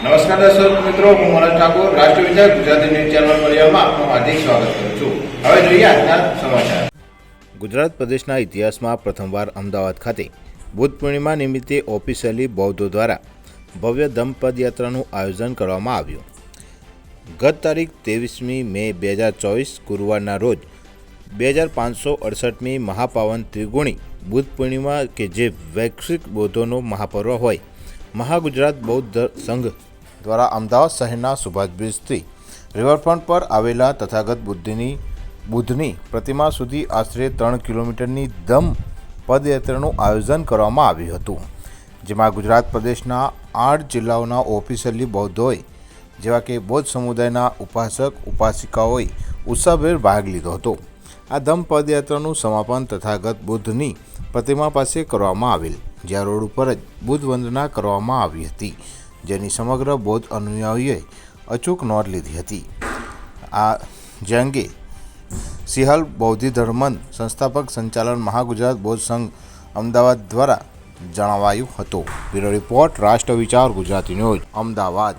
દર્શક મિત્રો, હું મનોજ ઠાકોર, રાષ્ટ્રીય વિચાર ગુજરાતી ન્યૂઝ ચેનલ પરિવારમાં આપનું હાર્દિક સ્વાગત કરું છું. હવે જોઈએ આજના સમાચાર. ગુજરાત પ્રદેશના ઇતિહાસમાં પ્રથમવાર અમદાવાદ ખાતે બુદ્ધ પૂર્ણિમા નિમિત્તે ઓફિશિયલી બૌદ્ધો દ્વારા ભવ્ય ધમ્મ પદયાત્રાનું આયોજન કરવામાં આવ્યું. ગત તારીખ ત્રેવીસમી મે બે હજાર ચોવીસ, ગુરુવારના રોજ બે હજાર પાંચસો અડસઠમી મહાપાવન ત્રિગુણી બુદ્ધ પૂર્ણિમા કે જે વૈશ્વિક બૌદ્ધોનો મહાપર્વ હોય, મહાગુજરાત બૌદ્ધ સંઘ દ્વારા અમદાવાદ શહેરના સુભાષ બ્રિજથી રિવરફ્રન્ટ પર આવેલા તથાગત બુદ્ધની બુદ્ધની પ્રતિમા સુધી આશરે ત્રણ કિલોમીટરની ધમ પદયાત્રાનું આયોજન કરવામાં આવ્યું હતું, જેમાં ગુજરાત પ્રદેશના આઠ જિલ્લાઓના ઓફિશિયલી બૌદ્ધોએ જેવા કે બૌદ્ધ સમુદાયના ઉપાસક, ઉપાસિકાઓએ ઉત્સાહભેર ભાગ લીધો હતો. આ ધમ પદયાત્રાનું સમાપન તથાગત બુદ્ધની પ્રતિમા પાસે કરવામાં આવેલ, જ્યાં રોડ ઉપર જ બુદ્ધ વંદના કરવામાં આવી હતી. જેની સમગ્ર બૌદ્ધ અનુયાયીઓએ અચૂક નોંધ લીધી હતી. આ જે અંગે સિહલ બૌદ્ધિ ધર્મન સંસ્થાપક સંચાલન મહાગુજરાત બૌદ્ધ સંઘ અમદાવાદ દ્વારા જણાવાયું હતું. બ્યુરો રિપોર્ટ રાષ્ટ્ર વિચાર ગુજરાતી ન્યૂઝ, અમદાવાદ.